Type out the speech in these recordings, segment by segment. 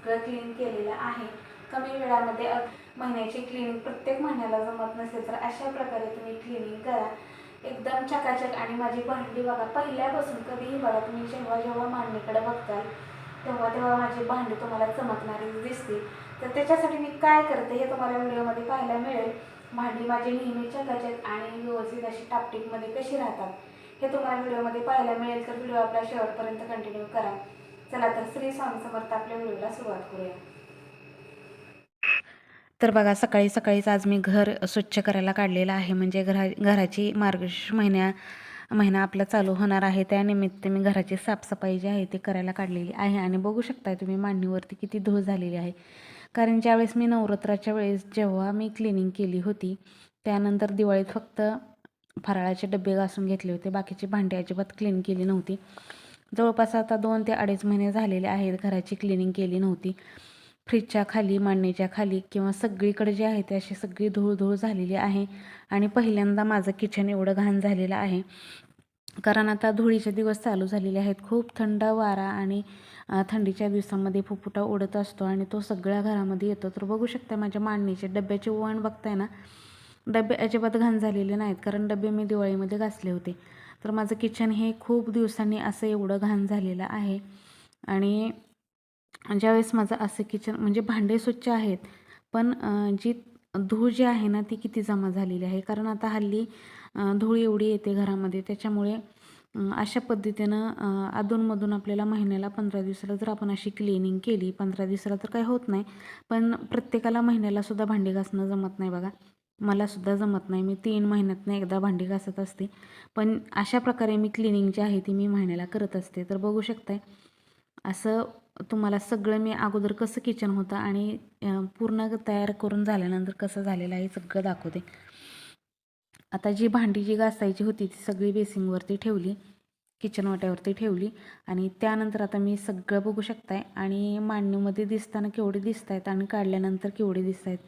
सगळं क्लीन केलेलं आहे. कमी वेळामध्ये महिन्याची क्लिनिंग प्रत्येक महिन्याला जमत नसेल तर अशा प्रकारे तुम्ही क्लिनिंग करा. एकदम चकाचक आणि माझी भांडी बघा पहिल्यापासून कधीही बघा तुम्ही जेव्हा जेव्हा मांडणीकडे बघताल तेव्हा तेव्हा माझी भांडी तुम्हाला चमकणारी दिसते तर त्याच्यासाठी मी काय करते हे तुम्हाला व्हिडिओमध्ये पाहायला मिळेल. भांडी माझी नेहमी चकाचक आणि व्यवस्थित अशी टापटीपमध्ये कशी राहतात हे तुम्हाला व्हिडिओमध्ये पाहायला मिळेल. तर व्हिडिओ आपल्या शेवटपर्यंत कंटिन्यू करा. चला तर श्री स्वामी समर्थ आपल्या व्हिडिओला सुरुवात करूया. तर बघा सकाळी सकाळीच आज मी घर स्वच्छ करायला काढलेलं आहे. म्हणजे घरा घराची मार्गशीर्ष महिन्या महिना आपला चालू होणार आहे. त्यानिमित्त मी घराची साफसफाई जी आहे ती करायला काढलेली आहे. आणि बघू शकताय तुम्ही मांडणीवरती किती धूळ झालेली आहे. कारण ज्यावेळेस मी नवरात्राच्या वेळेस जेव्हा मी क्लिनिंग केली होती त्यानंतर दिवाळीत फक्त फराळाचे डबे घासून घेतले होते. बाकीची भांडी अजिबात क्लीन केली नव्हती. जवळपास आता दोन ते अडीच महिने झालेले आहेत. घराची क्लिनिंग केली नव्हती. फ्रीजच्या खाली मांडणीच्या खाली किंवा सगळीकडे जे आहे ते अशी सगळी धूळधूळ झालेली आहे. आणि पहिल्यांदा माझं किचन एवढं घाण झालेलं आहे. कारण आता धुळीचे दिवस चालू झालेले आहेत. खूप थंड वारा आणि थंडीच्या दिवसामध्ये फुफुटा उडत असतो आणि तो सगळ्या घरामध्ये येतो. तर बघू शकता माझ्या मांडणीचे डब्याचे वण बघताय ना? डबे अजिबात घाण झालेले नाहीत. कारण डबे मी दिवाळीमध्ये घासले होते. तर माझं किचन हे खूप दिवसांनी असं एवढं घाण झालेलं आहे. आणि ज्यावेळेस माझं असं किचन म्हणजे भांडे स्वच्छ आहेत पण जी धूळ जी आहे ना ती किती जमा झालेली आहे. कारण आता हल्ली धूळ एवढी येते घरामध्ये. त्याच्यामुळे अशा पद्धतीनं अधूनमधून आपल्याला महिन्याला पंधरा दिवसाला जर आपण अशी क्लिनिंग केली पंधरा दिवसाला तर काही होत नाही. पण प्रत्येकाला महिन्याला सुद्धा भांडी घासणं जमत नाही बघा. मला सुद्धा जमत नाही. मी तीन महिन्यातनं एकदा भांडी घासत असते. पण अशा प्रकारे मी क्लिनिंग जी आहे ती मी महिन्याला करत असते. तर बघू शकताय असं तुम्हाला सगळं मी अगोदर कसं किचन होतं आणि पूर्ण तयार करून झाल्यानंतर कसं झालेलं आहे सगळं दाखवते. आता जी भांडी जी घासायची होती ती सगळी बेसिंगवरती ठेवली किचन वाट्यावरती ठेवली आणि त्यानंतर आता मी सगळं बघू शकताय आणि मांडणीमध्ये दिसताना केवढे दिसत आहेत आणि काढल्यानंतर केवढे दिसत आहेत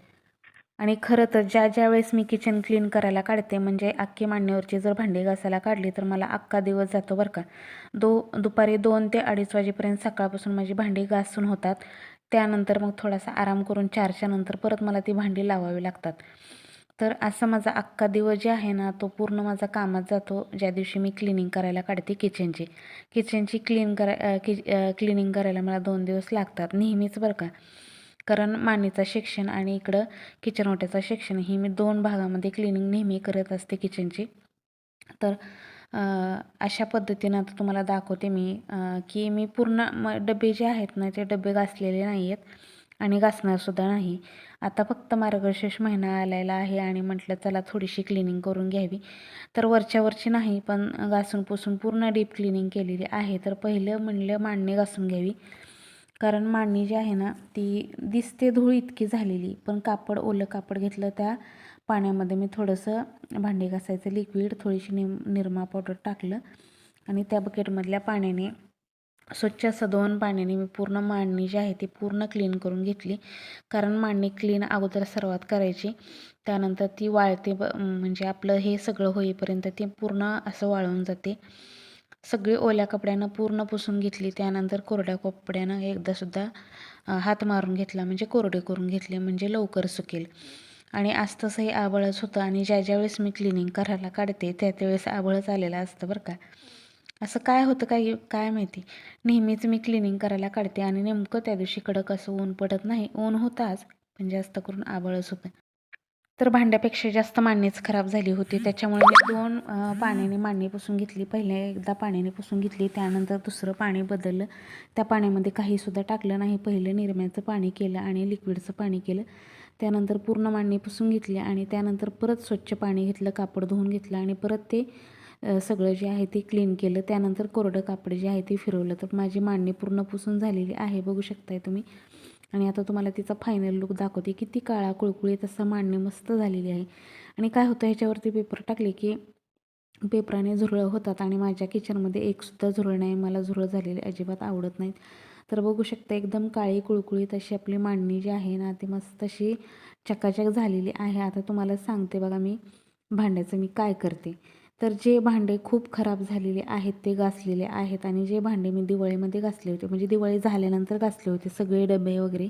आणि खरं तर ज्या ज्या वेळेस मी किचन क्लीन करायला काढते म्हणजे अख्खी मांडणीवरची जर भांडी घासायला काढली तर मला अख्खा दिवस जातो बरं का. दो दुपारी दोन ते अडीच वाजेपर्यंत सकाळपासून माझी भांडी घासून होतात. त्यानंतर मग थोडासा आराम करून चारच्या नंतर परत मला ती भांडी लावावी लागतात. तर असा माझा अख्खा दिवस जे आहे ना तो पूर्ण माझा कामात जातो. ज्या दिवशी मी क्लिनिंग करायला काढते किचनची किचनची क्लीन करा कि क्लिनिंग करायला मला दोन दिवस लागतात नेहमीच बरं का. कारण मांडणीचं सेक्शन आणि इकडं किचन ओट्याचं सेक्शन ही मी दोन भागामध्ये क्लिनिंग नेहमी करत असते किचनची तर अशा पद्धतीनं आता तुम्हाला दाखवते मी की मी पूर्ण म डबे जे आहेत ना ते डबे घासलेले नाही आहेत आणि घासणारसुद्धा नाही. आता फक्त मार्गशीर्ष महिना आलेला आहे आणि म्हटलं चला थोडीशी क्लिनिंग करून घ्यावी. तर वरच्या वरची नाही पण घासून पुसून पूर्ण डीप क्लिनिंग केलेली आहे. तर पहिलं म्हणलं मांडणी घासून घ्यावी. कारण मांडणी जी आहे ना ती दिसते धूळ इतकी झालेली पण कापड ओलं कापड घेतलं त्या पाण्यामध्ये मी थोडंसं भांडी घासायचं लिक्विड थोडीशी निम निरमा पावडर टाकलं आणि त्या बकेटमधल्या पाण्याने स्वच्छ असं दोन पाण्याने मी पूर्ण मांडणी जी आहे ती पूर्ण क्लीन करून घेतली. कारण मांडणी क्लीन अगोदर सर्वात करायची त्यानंतर ती वाळते ब म्हणजे आपलं हे सगळं होईपर्यंत ती पूर्ण असं वाळून जाते. सगळी ओल्या कपड्यानं पूर्ण पुसून घेतली. त्यानंतर कोरड्या कपड्यानं एकदासुद्धा हात मारून घेतला. म्हणजे कोरडे करून घेतले. म्हणजे लवकर सुकेल. आणि आज तसंही आबळच होतं. आणि ज्या ज्या वेळेस मी क्लिनिंग करायला काढते त्या त्यावेळेस आबळच आलेलं असतं बरं का. असं काय होतं काय काय माहिती. नेहमीच मी क्लिनिंग करायला काढते. आणि नेमकं त्या दिवशी कडक असं ऊन पडत नाही. ऊन होताच पण जास्त करून आबळच होतं. तर भांड्यापेक्षा जास्त मांडणीच खराब झाली होती. त्याच्यामुळे मी दोन पाण्याने मांडणी पुसून घेतली. पहिले एकदा पाण्याने पुसून घेतली त्यानंतर दुसरं पाणी बदललं. त्या पाण्यामध्ये काहीसुद्धा टाकलं नाही. पहिलं निरम्याचं पाणी केलं आणि लिक्विडचं पाणी केलं. त्यानंतर पूर्ण मांडणी पुसून घेतली आणि त्यानंतर परत स्वच्छ पाणी घेतलं कापड धुवून घेतलं आणि परत ते सगळं जे आहे ते क्लीन केलं. त्यानंतर कोरडं कापड जे आहे ते फिरवलं. तर माझी मांडणी पूर्ण पुसून झालेली आहे. बघू शकताय तुम्ही. आणि आता तुम्हाला तिचा फायनल लुक दाखवते किती काळा कुळकुळीत असं मांडणी मस्त झालेली आहे. आणि काय होतं ह्याच्यावरती पेपर टाकले की पेपराने झुरळं होतात आणि माझ्या किचनमध्ये एकसुद्धा झुरळ नाही मला झुरळ झालेले अजिबात आवडत नाहीत. तर बघू शकता एकदम काळी कुळकुळीत अशी आपली मांडणी जी आहे ना ती मस्त अशी चकाचक झालेली आहे. आता तुम्हाला सांगते बघा मी भांड्याचं मी काय करते. तर जे भांडे खूप खराब झालेले आहेत ते घासलेले आहेत आणि जे भांडे मी दिवाळीमध्ये घासले होते म्हणजे दिवाळी झाल्यानंतर घासले होते सगळे डबे वगैरे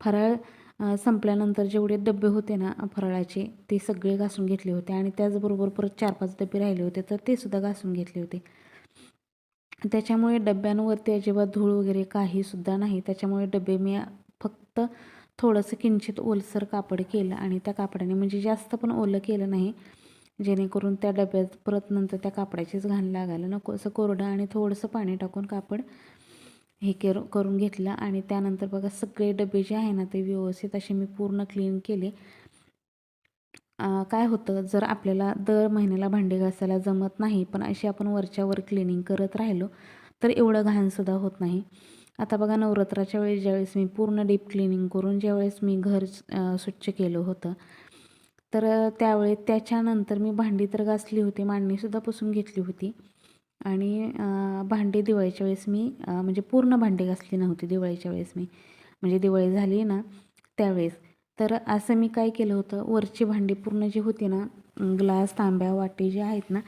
फराळ संपल्यानंतर जेवढे डबे होते ना फराळाचे ते सगळे घासून घेतले होते आणि त्याचबरोबर परत चार पाच डबे राहिले होते तर ते सुद्धा घासून घेतले होते. त्याच्यामुळे डब्यांवरती अजिबात धूळ वगैरे काहीसुद्धा नाही त्याच्यामुळे डबे मी फक्त थोडंसं किंचित ओलसर कापड केलं आणि त्या कापडाने म्हणजे जास्त पण ओलं केलं नाही जेणेकरून त्या डब्यात परत नंतर त्या कापडाचीच घाण लागायला नको. असं कोरडं आणि थोडंसं पाणी टाकून कापड हे केर करून घेतलं. आणि त्यानंतर बघा सगळे डबे जे आहे ना ते व्यवस्थित असे मी पूर्ण क्लीन केले. काय होतं जर आपल्याला दर महिन्याला भांडे घासायला जमत नाही पण अशी आपण वरच्यावर क्लिनिंग करत राहिलो तर एवढं घाणसुद्धा होत नाही. आता बघा नवरात्राच्या वेळेस ज्यावेळेस मी पूर्ण डीप क्लिनिंग करून ज्यावेळेस मी घर स्वच्छ केलं होतं तर त्यावेळी त्याच्यानंतर मी भांडी तर घासली होती मांडणीसुद्धा पुसून घेतली होती. आणि भांडी दिवाळीच्या वेळेस मी म्हणजे पूर्ण भांडी घासली नव्हती दिवाळीच्या वेळेस मी. म्हणजे दिवाळी झाली ना त्यावेळेस. तर असं मी काय केलं होतं वरची भांडी पूर्ण जी होती ना ग्लास तांब्या वाटी जे आहेत ना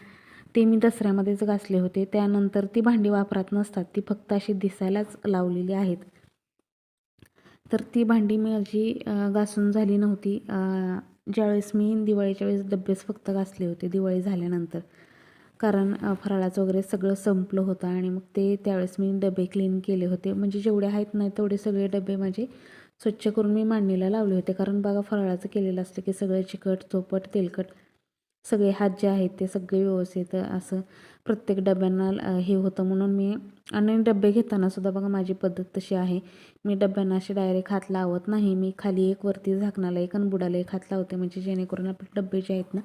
ते मी दसऱ्यामध्येच घासले होते. त्यानंतर ती भांडी वापरात नसतात ती फक्त अशी दिसायलाच लावलेली आहेत. तर ती भांडी माझी अशी घासून झाली नव्हती ज्यावेळेस मी दिवाळीच्या वेळेस डब्बेच फक्त घासले होते दिवाळी झाल्यानंतर. कारण फराळाचं वगैरे सगळं संपलं होतं आणि मग ते त्यावेळेस मी डबे क्लीन केले होते. म्हणजे जेवढे आहेत ना तेवढे सगळे डबे माझे स्वच्छ करून मी मांडणीला लावले होते. कारण बघा फराळाचं केलेलं असतं की सगळं चिकट चोपट तेलकट सगळे हात जे आहेत ते सगळे व्यवस्थित असं प्रत्येक डब्यांना हे होतं म्हणून मी आणि डबे घेताना सुद्धा बघा माझी पद्धत तशी आहे. मी डब्यांना असे डायरेक्ट हात लावत नाही. मी खाली एक वरती झाकणाला एक आणि बुडाला एक हात लावते. म्हणजे जेणेकरून आपले डबे जे आहेत ना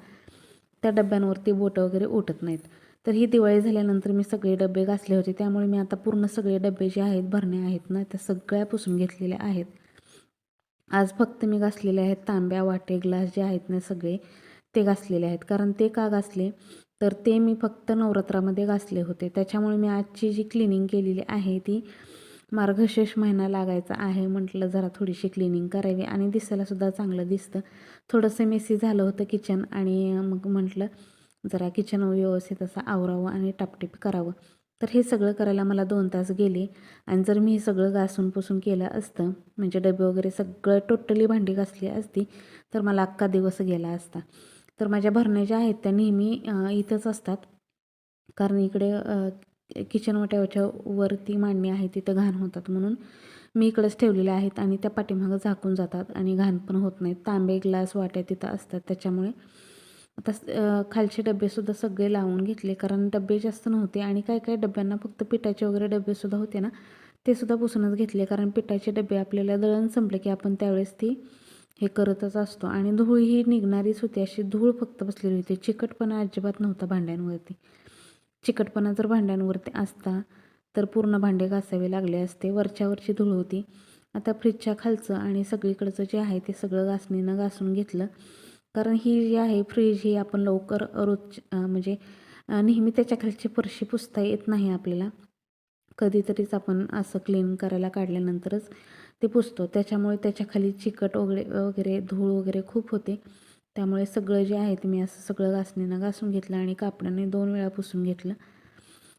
त्या डब्यांवरती बोटं वगैरे उठत नाहीत. तर ही दिवाळी झाल्यानंतर मी सगळे डबे घासले होते. त्यामुळे मी आता पूर्ण सगळे डबे जे आहेत भरणे आहेत ना त्या सगळ्या पुसून घेतलेल्या आहेत. आज फक्त मी घासलेले आहेत तांब्या वाटे ग्लास जे आहेत ना सगळे. ते घासलेले आहेत. कारण ते का घासले? तर ते मी फक्त नवरात्रामध्ये घासले होते. त्याच्यामुळे मी आजची जी क्लिनिंग केलेली आहे ती मार्गशीर्ष महिना लागायचा आहे म्हटलं जरा थोडीशी क्लिनिंग करावी. आणि दिसायलासुद्धा चांगलं दिसतं. थोडंसं मेसी झालं होतं किचन आणि मग म्हटलं जरा किचन व्यवस्थित असं आवरावं आणि टापटीप करावं. तर हे सगळं करायला मला दोन तास गेले. आणि जर मी हे सगळं घासून पुसून केलं असतं म्हणजे डबे वगैरे सगळं टोटली भांडी घासली असती तर मला अख्खा दिवस गेला असता. तर माझ्या भरण्या ज्या आहेत त्या नेहमी इथंच असतात. कारण इकडे किचन वाट्यावरच्या वरती मांडणी आहे तिथं घाण होतात म्हणून मी इकडेच ठेवलेल्या आहेत आणि त्या पाठीमागं झाकून जातात आणि घाण पण होत नाहीत. तांबे ग्लास वाट्या तिथं असतात त्याच्यामुळे. आता खालचे डबेसुद्धा सगळे लावून घेतले कारण डबे जास्त नव्हते आणि काही काही डब्यांना फक्त पिठाचे वगैरे डबेसुद्धा होते ना ते सुद्धा पुसूनच घेतले कारण पिठाचे डबे आपल्याला दळण संपले की आपण त्यावेळेस ती हे करतच असतो. आणि धूळ ही निघणारीच होती. अशी धूळ फक्त बसलेली होती. चिकटपणा अजिबात नव्हता भांड्यांवरती. चिकटपणा जर भांड्यांवरती असता तर पूर्ण भांडे घासावे लागले असते. वरच्यावरची धूळ होती. आता फ्रीजच्या खालचं आणि सगळीकडचं जे आहे ते सगळं घासणीनं घासून घेतलं. कारण ही जी आहे फ्रीज ही आपण लवकर रोज म्हणजे नेहमी त्याच्या खालची फरशी पुसता येत नाही आपल्याला. कधीतरीच आपण असं क्लीन करायला काढल्यानंतरच ते पुसतो. त्याच्यामुळे त्याच्याखाली चिकट वगैरे वगैरे धूळ वगैरे खूप होते. त्यामुळे सगळं जे आहे ते मी असं सगळं घासणीनं घासून घेतलं आणि कापडाने दोन वेळा पुसून घेतलं.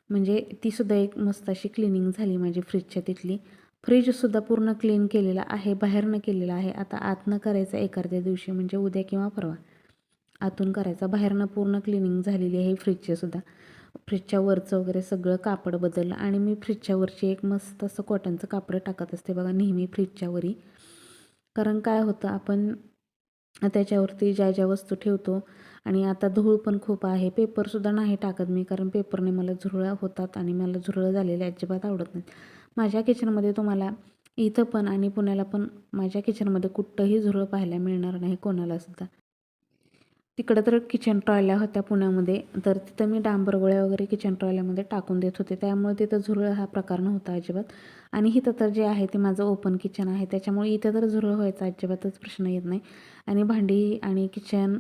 म्हणजे तीसुद्धा एक मस्त अशी क्लिनिंग झाली माझी फ्रीजच्या तिथली. फ्रीजसुद्धा पूर्ण क्लीन केलेला आहे बाहेरनं केलेला आहे. आता आतनं करायचं एखाद्या दिवशी म्हणजे उद्या किंवा परवा. आतून करायचा. बाहेरनं पूर्ण क्लिनिंग झालेली आहे फ्रीजची सुद्धा. फ्रीजच्या वरचं वगैरे सगळं कापड बदललं आणि मी फ्रीजच्या वरची एक मस्त असं कॉटनचं कापड टाकत असते बघा नेहमी फ्रीजच्या वरी. कारण काय होतं आपण त्याच्यावरती ज्या ज्या वस्तू ठेवतो आणि आता धूळ पण खूप आहे पेपरसुद्धा नाही टाकत मी कारण पेपरने मला झुरळ्या होतात आणि मला झुरळं झालेले अजिबात आवडत नाहीत. माझ्या किचनमध्ये तुम्हाला इथं पण आणि पुण्याला पण माझ्या किचनमध्ये कुठंही झुरळ पाहायला मिळणार नाही कोणालासुद्धा. तिकडं तर किचन ट्रॉल्या होत्या पुण्यामध्ये. तर तिथं मी डांबर गोळ्या वगैरे किचन ट्रॉयल्यामध्ये टाकून देत होते. त्यामुळे तिथं झुरळ हा प्रकार नव्हता अजिबात. आणि इथं तर जे आहे ते माझं ओपन किचन आहे. त्याच्यामुळे इथं तर झुरळ व्हायचा अजिबातच प्रश्न येत नाही. आणि भांडी आणि किचन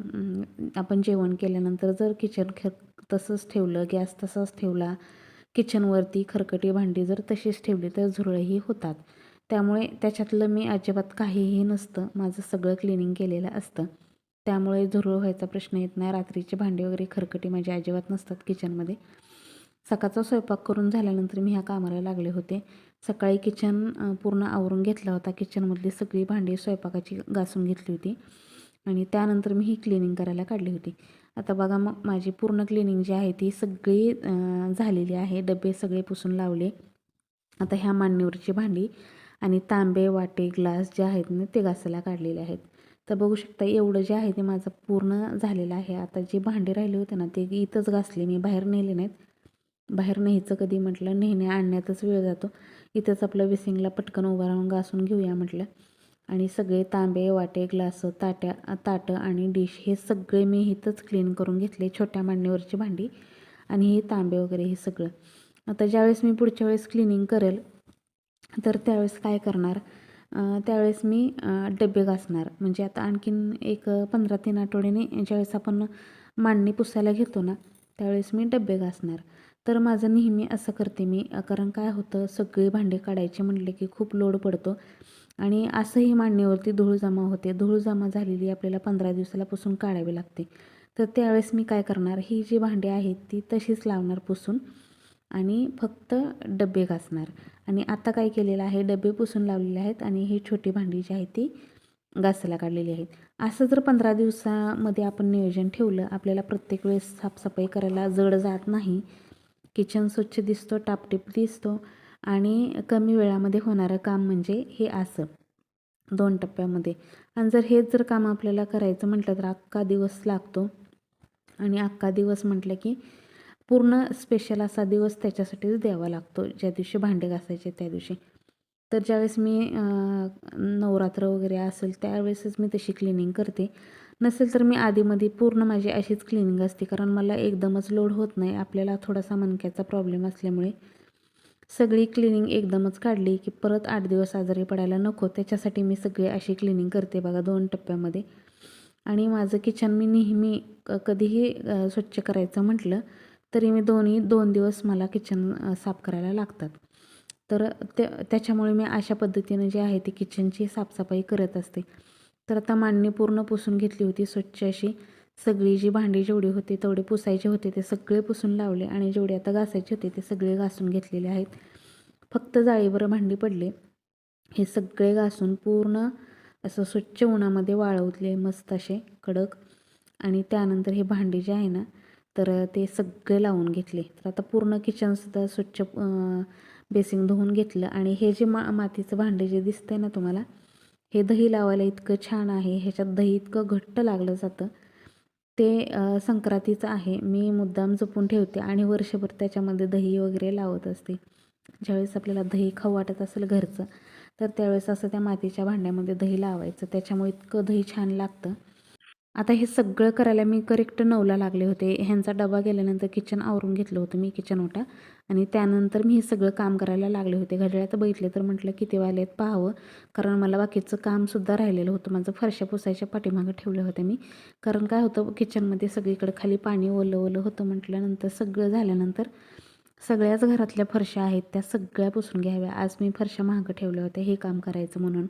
आपण जेवण केल्यानंतर जर किचन खे तसंच ठेवलं गॅस तसाच ठेवला किचनवरती खरकटी भांडी जर तशीच ठेवली तर झुरळही होतात. त्यामुळे त्याच्यातलं मी अजिबात काहीही नसतं. माझं सगळं क्लिनिंग केलेलं असतं. त्यामुळे झुरळ व्हायचा प्रश्न येत नाही. रात्रीचे भांडी वगैरे खरकटी माझी अजिबात नसतात किचनमध्ये. सकाळचा स्वयंपाक करून झाल्यानंतर मी ह्या कामाला लागले होते. सकाळी किचन पूर्ण आवरून घेतला होता. किचनमधली सगळी भांडी स्वयंपाकाची घासून घेतली होती. आणि त्यानंतर मी ही क्लिनिंग करायला काढली होती. आता बघा मग माझी पूर्ण क्लिनिंग जी आहे ती सगळी झालेली आहे. डबे सगळे पुसून लावले. आता ह्या मांडणीवरची भांडी आणि तांबे वाटे ग्लास जे आहेत ना ते घासायला काढलेले आहेत. तर बघू शकता एवढं जे आहे ते माझं पूर्ण झालेलं आहे. आता जे भांडे राहिले होते ना ते इथंच घासले मी बाहेर नेले नाहीत. बाहेर न्यायचं कधी म्हटलं नेहणे आणण्यातच वेळ जातो. इथंच आपलं विसिंगला पटकन उभं राहून घासून घेऊया म्हटलं. आणि सगळे तांबे वाटे ग्लास ताट्या ताटं आणि डिश हे सगळे मी इथंच क्लीन करून घेतले छोट्या मांडणीवरची भांडी आणि हे तांबे वगैरे हे सगळं. आता ज्यावेळेस मी पुढच्या वेळेस क्लिनिंग करेल तर त्यावेळेस काय करणार? त्यावेळेस मी डबे घासणार. म्हणजे आता आणखीन एक पंधरा तीन आठवड्याने ज्यावेळेस आपण मांडणी पुसायला घेतो ना त्यावेळेस मी डबे घासणार. तर माझं नेहमी असं करते मी कारण काय होतं सगळी भांडे काढायचे म्हणले की खूप लोड पडतो. आणि असंही मांडणीवरती धूळ जमा होते. धूळ जमा झालेली आपल्याला पंधरा दिवसाला पुसून काढावी लागते. तर त्यावेळेस मी काय करणार ही जी भांडी आहेत ती तशीच लावणार पुसून. आणि फक्त डबे घासणार. आणि आता काय केलेलं आहे? डबे पुसून लावलेले आहेत आणि ही छोटी भांडी जी आहे ती घासायला काढलेली आहेत. असं जर पंधरा दिवसामध्ये आपण नियोजन ठेवलं आपल्याला प्रत्येक वेळेस साफसफाई करायला जड जात नाही. किचन स्वच्छ दिसतो टापटीप दिसतो आणि कमी वेळामध्ये होणारं काम म्हणजे हे असं. दोन टप्प्यामध्ये. आणि जर हेच जर काम आपल्याला करायचं म्हटलं तर अख्खा दिवस लागतो. आणि अख्खा दिवस म्हटलं की पूर्ण स्पेशल असा दिवस त्याच्यासाठीच द्यावा लागतो. ज्या दिवशी भांडे घासायचे त्या दिवशी. तर ज्यावेळेस मी नवरात्र वगैरे असेल त्यावेळेसच मी तशी क्लिनिंग करते. नसेल तर मी आधीमध्ये पूर्ण माझी अशीच क्लिनिंग असते. कारण मला एकदमच लोड होत नाही. आपल्याला थोडासा मणक्याचा प्रॉब्लेम असल्यामुळे. सगळी क्लिनिंग एकदमच काढली की परत आठ दिवस आजारी पडायला नको. त्याच्यासाठी मी सगळी अशी क्लिनिंग करते बघा दोन टप्प्यामध्ये. आणि माझं किचन मी नेहमी क- कधीही स्वच्छ करायचं म्हटलं तरी मी दोन्ही दोन दिवस मला किचन साफ करायला लागतात. तर त्या त्याच्यामुळे मी अशा पद्धतीनं जी आहे ती किचनची साफसफाई करत असते. तर आता मांडणी पूर्ण पुसून घेतली होती स्वच्छ अशी. सगळी जी भांडी जेवढी होती तेवढे पुसायचे होते ते सगळे पुसून लावले आणि जेवढे आता घासायचे होते ते सगळे घासून घेतलेले आहेत. फक्त जाळीवर भांडी पडले. हे सगळे घासून पूर्ण असं स्वच्छ उन्हामध्ये वाळवले मस्त असे कडक. आणि त्यानंतर हे भांडी जे आहे ना तर ते सगळे लावून घेतले. तर आता पूर्ण किचनसुद्धा स्वच्छ बेसिंग धुवून घेतलं. आणि हे जे मा मातीचं भांडे जे दिसतंय ना तुम्हाला हे दही लावायला इतकं छान आहे. ह्याच्यात दही इतकं घट्ट लागलं जातं. ते संक्रांतीचं आहे. मी मुद्दाम जपून ठेवते. आणि वर्षभर त्याच्यामध्ये दही वगैरे लावत असते. ज्यावेळेस आपल्याला दही खाऊ वाटत असेल घरचं तर त्यावेळेस असं त्या मातीच्या भांड्यामध्ये दही लावायचं. त्याच्यामुळे इतकं दही छान लागतं. आता हे सगळं करायला मी करेक्ट नऊला लागले होते. ह्यांचा डबा गेल्यानंतर किचन आवरून घेतलं होतं मी किचन ओटा. आणि त्यानंतर मी हे सगळं काम करायला लागले होते. घड्याळात बघितले तर म्हटलं किती वाजलेत पाहावं? कारण मला बाकीचं कामसुद्धा राहिलेलं होतं. माझं फरशा पुसायच्या पाठीमागं ठेवले होते मी. कारण काय होतं किचनमध्ये सगळीकडे खाली पाणी ओलं ओलं होतं म्हटल्यानंतर सगळं झाल्यानंतर सगळ्याच घरातल्या फरशा आहेत त्या सगळ्या पुसून घ्याव्या. आज मी फरशा मागं ठेवल्या होत्या हे काम करायचं म्हणून.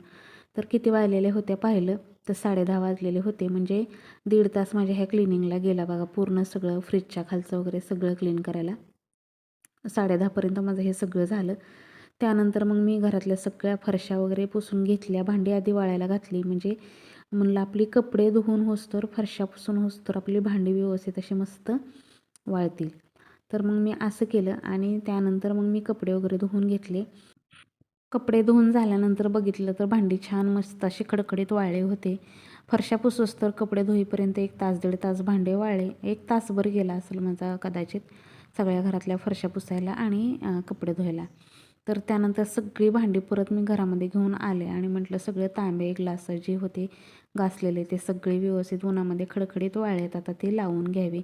तर किती वाजलेले होत्या पाहिलं? तर साडेदहा वाजलेले होते. म्हणजे दीड तास माझ्या ह्या क्लिनिंगला गेला बघा. पूर्ण सगळं फ्रीजच्या खालचं वगैरे सगळं क्लीन करायला. साडेदहापर्यंत माझं हे सगळं झालं. त्यानंतर मग मी घरातल्या सगळ्या फरशा वगैरे पुसून घेतल्या. भांडी आधी वाळायला घातली. म्हणजे म्हणलं आपली कपडे धुवून होसतर फरशा पुसून होसतर आपली भांडी व्यवस्थित अशी मस्त वाळतील. तर मग मी असं केलं आणि त्यानंतर मग मी कपडे वगैरे धुवून घेतले. कपडे धुवून झाल्यानंतर बघितलं तर भांडी छान मस्त अशी खडखडीत वाळले होते. फरशा पुसूस तर कपडे धुईपर्यंत एक तास दीड तास भांडे वाळले. एक तासभर गेला असेल माझा कदाचित सगळ्या घरातल्या फरशा पुसायला आणि कपडे धुवायला. तर त्यानंतर सगळी भांडी परत मी घरामध्ये घेऊन आले आणि म्हटलं सगळे तांबे ग्लास जे होते घासलेले ते सगळे व्यवस्थित उन्हामध्ये खडखडीत वाळलेत आता ते लावून घ्यावे.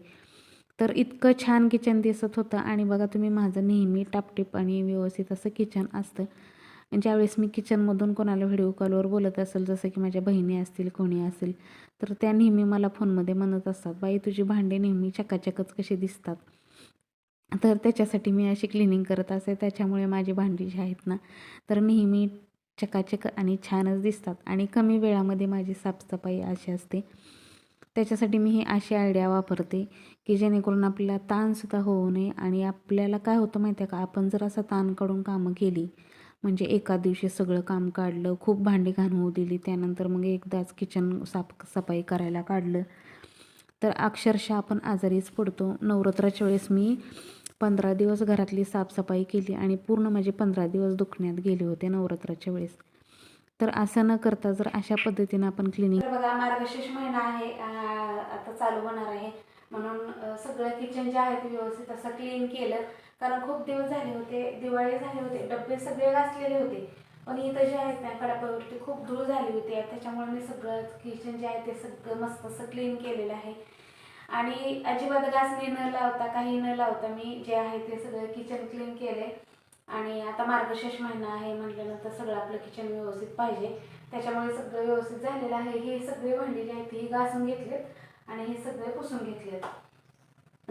तर इतकं छान किचन दिसत होतं आणि बघा तुम्ही माझं नेहमी टापटीप आणि व्यवस्थित असं किचन असतं. ज्यावेळेस मी किचनमधून कोणाला व्हिडिओ कॉलवर बोलत असेल जसं की माझ्या बहिणी असतील कोणी असेल तर त्या नेहमी मला फोनमध्ये म्हणत असतात बाई तुझी भांडे नेहमी चकाचकच कशी दिसतात? तर त्याच्यासाठी मी अशी क्लिनिंग करत असे त्याच्यामुळे माझी भांडी जी आहेत ना तर नेहमी चकाचक आणि छानच दिसतात आणि कमी वेळामध्ये माझी साफसफाई अशी असते. त्याच्यासाठी मी ही अशी आयडिया वापरते की जेणेकरून आपल्याला ताणसुद्धा होऊ नये आणि आपल्याला काय होतं माहिती आहे का आपण जर असं ताण काढून कामं केली म्हणजे एका दिवशी सगळं काम काढलं खूप भांडी घाण होऊ दिली. त्यानंतर मग एकदाच किचन साफ सफाई करायला काढलं. तर अक्षरशः आपण आजारीच पडतो. नवरात्राच्या वेळेस मी पंधरा दिवस घरातली साफसफाई केली आणि पूर्ण माझे पंधरा दिवस दुखण्यात गेले होते नवरात्राच्या वेळेस. तर असं न करता जर अशा पद्धतीनं आपण क्लिनिक बघा मार्गशीर्ष महिना आहे आता चालू होणार आहे. म्हणून सगळं किचन जे आहे ते व्यवस्थित असं क्लीन केलं. कारण खूप दिवस झाले होते दिवाळी झाले होते डबे सगळे घासलेले होते. पण इथं जे आहेत ना कडापावरती खूप धूळ झाली होती. त्याच्यामुळे मी सगळं किचन जे आहे ते सगळं मस्त असं क्लीन केलेलं आहे. आणि अजिबात घासणी न लावता काही न लावता मी जे आहे ते सगळं किचन क्लीन केले आणि आता मार्गशीर्ष महिना आहे म्हटल्यानंतर सगळं आपलं किचन व्यवस्थित पाहिजे. त्याच्यामुळे सगळं व्यवस्थित झालेलं आहे. हे सगळे भांडी जे आहेत ती घासून घेतलेत आणि हे सगळे पुसून घेतलेत.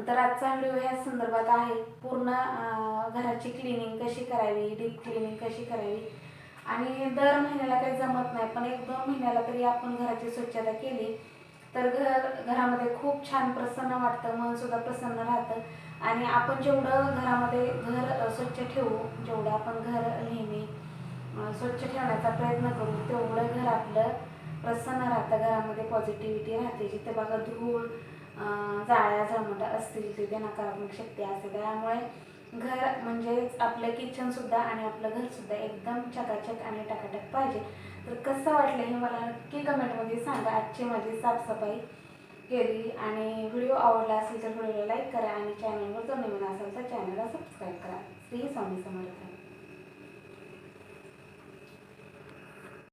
तर आजचा व्हिडिओ ह्या संदर्भात आहे. पूर्ण घराची क्लिनिंग कशी करावी डीप क्लिनिंग कशी करावी? आणि दर महिन्याला काही जमत नाही पण एक दोन महिन्याला तरी आपण घराची स्वच्छता केली तर घर घरामध्ये खूप छान प्रसन्न वाटतं मन सुद्धा प्रसन्न राहतं. आणि आपण जेवढं घरामध्ये घर स्वच्छ ठेवू जेवढं आपण घर नेहमी स्वच्छ ठेवण्याचा प्रयत्न करू तेवढं घर आपलं प्रसन्न राहतं घरामध्ये पॉझिटिव्हिटी राहते. जिथे बघा धूळ जाळ्या जळमट असतील तिथे नकारात्मक शक्ती असते. त्यामुळे घर म्हणजेच आपलं किचनसुद्धा आणि आपलं घरसुद्धा एकदम चकाचक आणि टकाटक पाहिजे. तर कसं वाटलं हे मला नक्की कमेंटमध्ये सांगा. आजची माझी साफसफाई केली आणि व्हिडिओ आवडला असेल तर व्हिडिओला लाईक करा आणि चॅनलवर जर नवीन असेल तर चॅनलला सबस्क्राईब करा. श्री स्वामी समर्थ.